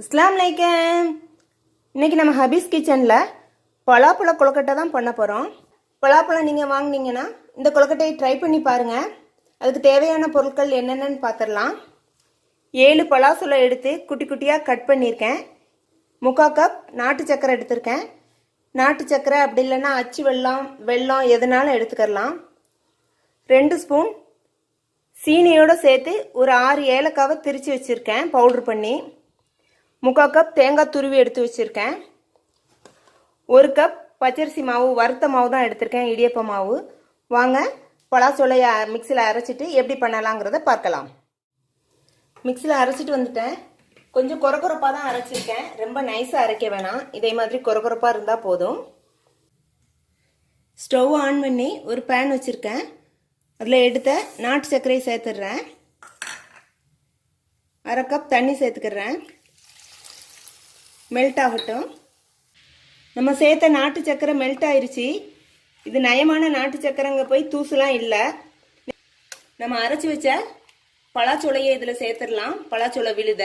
இஸ்லாம் லைக்கம் இன்றைக்கி நம்ம ஹபீஸ் கிச்சனில் பலாப்பழ கொழுக்கட்டை தான் பண்ண போகிறோம் பலாப்பழம் நீங்கள் வாங்கினீங்கன்னா இந்த கொழுக்கட்டையை ட்ரை பண்ணி பாருங்கள் அதுக்கு தேவையான பொருட்கள் என்னென்னு பார்த்துடலாம் ஏழு பலாசுலை எடுத்து குட்டி குட்டியாக கட் பண்ணியிருக்கேன். முக்கால் கப் நாட்டு சக்கரை எடுத்திருக்கேன். நாட்டு சக்கரை அப்படி இல்லைன்னா அச்சு வெள்ளம் வெல்லம் எதுனாலும் எடுத்துக்கலாம் ரெண்டு ஸ்பூன் சீனியோடு சேர்த்து ஒரு ஆறு ஏலக்காவை திரித்து வச்சுருக்கேன் பவுட்ரு பண்ணி. முக்கால் கப் தேங்காய் துருவி எடுத்து வச்சுருக்கேன். ஒரு கப் பச்சரிசி மாவு வறுத்த மாவு தான் எடுத்திருக்கேன் இடியப்ப மாவு. வாங்க பலாசோலைய மிக்சியில் அரைச்சிட்டு எப்படி பண்ணலாங்கிறத பார்க்கலாம். மிக்சியில் அரைச்சிட்டு வந்துட்டேன். கொஞ்சம் குறக்குறப்பாக தான் அரைச்சிருக்கேன். ரொம்ப நைஸாக அரைக்க வேணாம். இதே மாதிரி குறக்குறப்பாக இருந்தால் போதும். ஸ்டவ் ஆன் பண்ணி ஒரு பேன் வச்சுருக்கேன். அதில் எடுத்த நாட்டு சர்க்கரையை சேர்த்துடுறேன். அரை கப் தண்ணி சேர்த்துக்கிறேன். மெல்ட் ஆகட்டும். நம்ம சேர்த்த நாட்டு சக்கரை மெல்ட் ஆயிடுச்சு இது நயமான நாட்டு சக்கரைங்க போய் தூசுலாம் இல்லை. நம்ம அரைச்சி வச்ச பலாச்சோளையை இதில் சேர்த்துடலாம். பலாச்சோளை விழுத.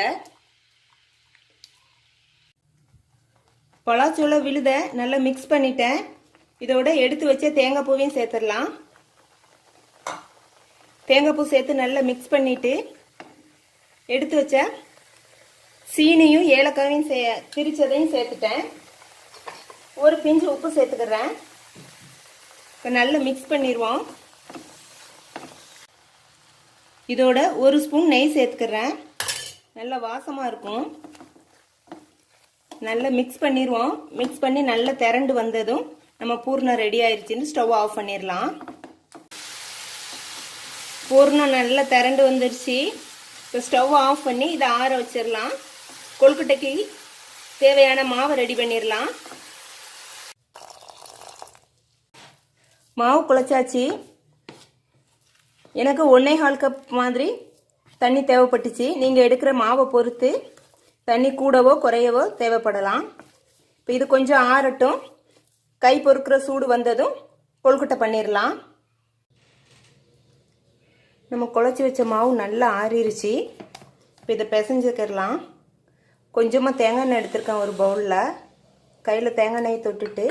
பலாச்சோளை விழுத நல்லா மிக்ஸ் பண்ணிட்டேன். இதோட எடுத்து வச்ச தேங்காய் பூவையும் சேர்த்துடலாம். தேங்காய் பூ சேர்த்து நல்லா மிக்ஸ் பண்ணிட்டு எடுத்து வச்ச சீனியும் ஏலக்காயும் சே திரிச்சதையும் சேர்த்துட்டேன். ஒரு பிஞ்சு உப்பு சேர்த்துக்கிறேன். இப்போ நல்லா மிக்ஸ் பண்ணிடுவோம். இதோட ஒரு ஸ்பூன் நெய் சேர்த்துக்கிறேன். நல்லா வாசமாக இருக்கும். நல்லா மிக்ஸ் பண்ணிடுவோம். மிக்ஸ் பண்ணி நல்லா திரண்டு வந்ததும் நம்ம பூர்ணம் ரெடி ஆயிடுச்சின்னு ஸ்டவ் ஆஃப் பண்ணிடலாம். பூர்ணம் நல்லா திரண்டு வந்துடுச்சு இப்போ ஸ்டவ் ஆஃப் பண்ணி இதை ஆற வச்சிடலாம். கொழுக்கட்டைக்கு தேவையான மாவை ரெடி பண்ணிடலாம் மாவு குழச்சாச்சு. எனக்கு ஒன்றே கால் கப் மாதிரி தண்ணி தேவைப்பட்டுச்சு. நீங்கள் எடுக்கிற மாவை பொறுத்து தண்ணி கூடவோ குறையவோ தேவைப்படலாம். இப்போ இது கொஞ்சம் ஆறட்டும். கை பொறுக்கிற சூடு வந்ததும் கொழுக்கட்டை பண்ணிடலாம் நம்ம குழச்சி வச்ச மாவு நல்லா ஆறிருச்சு. இப்போ இதை பிசைஞ்சுக்கிடலாம் கொஞ்சமாக தேங்காய் எண்ணெய் எடுத்திருக்கேன் ஒரு பவுலில் கையில் தேங்காய் எண்ணெயை தொட்டுட்டு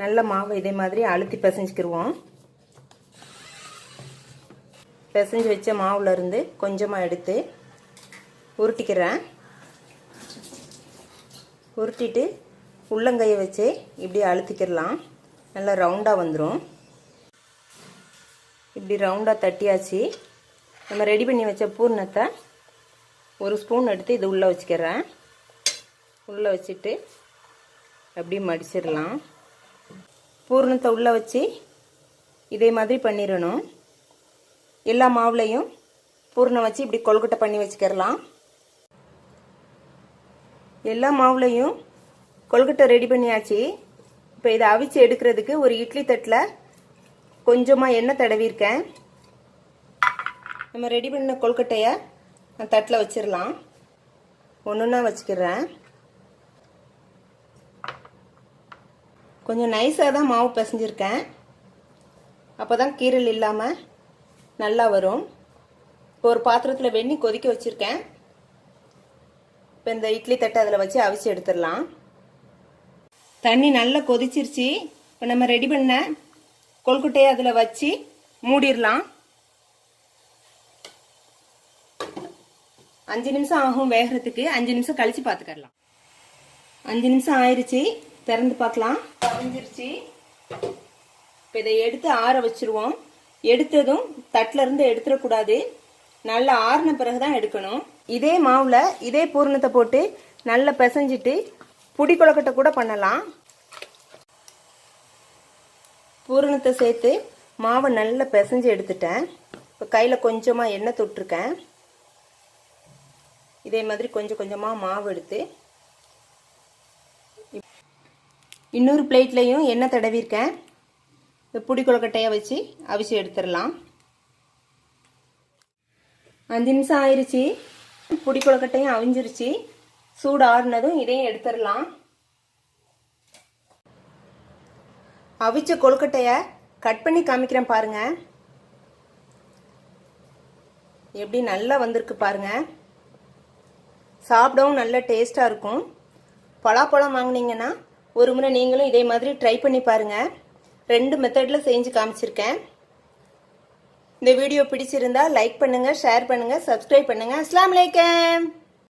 நல்ல மாவை இதே மாதிரி அழுத்தி பிசைஞ்சுக்கிடுவோம் பிசைஞ்சு வச்ச மாவுலேருந்து கொஞ்சமாக எடுத்து உருட்டிக்கிறேன். உருட்டிட்டு உள்ளங்கையை வச்சு இப்படி அழுத்திக்கிடலாம். நல்லா ரவுண்டாக வந்துடும் இப்படி ரவுண்டாக தட்டியாச்சு. நம்ம ரெடி பண்ணி வச்ச பூர்ணத்தை ஒரு ஸ்பூன் எடுத்து இது உள்ளே வச்சுக்கிறேன். உள்ளே வச்சுட்டு அப்படியே மடிச்சிடலாம். பூர்ணத்தை உள்ளே வச்சு இதே மாதிரி பண்ணிடணும். எல்லா மாவுலையும் பூர்ணம் வச்சு இப்படி கொழுக்கட்டை பண்ணி வச்சுக்கிறலாம். எல்லா மாவுலையும் கொழுக்கட்டை ரெடி பண்ணியாச்சு. இப்போ இதை அவிச்சு எடுக்கிறதுக்கு ஒரு இட்லி தட்டில் கொஞ்சமாக எண்ணெய் தடவிருக்கேன் நம்ம ரெடி பண்ண கொழுக்கட்டையை தட்டில் வச்சிடலாம் ஒன்று ஒன்றா வச்சுக்கிறேன். கொஞ்சம் நைஸாக தான் மாவு பிசைஞ்சிருக்கேன். அப்போ தான் கீரல் இல்லாமல் நல்லா வரும். இப்போ ஒரு பாத்திரத்தில் வெண்ணி கொதிக்க வச்சுருக்கேன். இப்போ இந்த இட்லி தட்டை அதில் வச்சு அவிச்சு எடுத்துடலாம். தண்ணி நல்லா கொதிச்சிருச்சு. இப்போ நம்ம ரெடி பண்ண கொல்குட்டையை அதில் வச்சு மூடிடலாம். அஞ்சு நிமிஷம் ஆகும் வேகிறதுக்கு. அஞ்சு நிமிஷம் கழிச்சு பார்த்துக்கலாம் அஞ்சு நிமிஷம் ஆயிடுச்சு திறந்து பார்க்கலாம் அவிஞ்சிருச்சு இப்போ இதை எடுத்து ஆற வச்சிருவோம். எடுத்ததும் தட்டில் இருந்து எடுத்துடக்கூடாது நல்லா ஆறின பிறகு தான் எடுக்கணும். இதே மாவில் இதே பூரணத்தை போட்டு நல்லா பிசைஞ்சிட்டு புடி கொழக்கட்டை கூட பண்ணலாம். பூரணத்தை சேர்த்து மாவை நல்லா பிசைஞ்சு எடுத்துட்டேன். இப்போ கையில் கொஞ்சமாக எண்ணெய் தொட்டிருக்கேன். இதே மாதிரி கொஞ்சம் கொஞ்சமாக மாவு எடுத்து இன்னொரு பிளேட்லேயும் எண்ணெய் தடவிருக்கேன் இந்த புடி கொழுக்கட்டையை வச்சு அவிச்சு எடுத்துடலாம். அஞ்சு நிமிஷம் ஆயிடுச்சு புடி கொழுக்கட்டையும் அவிஞ்சிருச்சு. சூடு ஆறுனதும் இதையும் எடுத்துடலாம். அவிச்ச கொழுக்கட்டையை கட் பண்ணி காமிக்கிறேன் பாருங்கள் எப்படி நல்லா வந்திருக்கு பாருங்கள் சாப்பிடவும் நல்ல டேஸ்ட்டாக இருக்கும். பலாப்பழம் வாங்குனீங்கன்னா ஒரு முறை நீங்களும் இதே மாதிரி ட்ரை பண்ணி பாருங்கள் ரெண்டு மெத்தடில் செஞ்சு காமிச்சிருக்கேன். இந்த வீடியோ பிடிச்சிருந்தா லைக் பண்ணுங்கள் ஷேர் பண்ணுங்கள் சப்ஸ்கிரைப் பண்ணுங்கள் அஸ்லாம் வலைக்கம்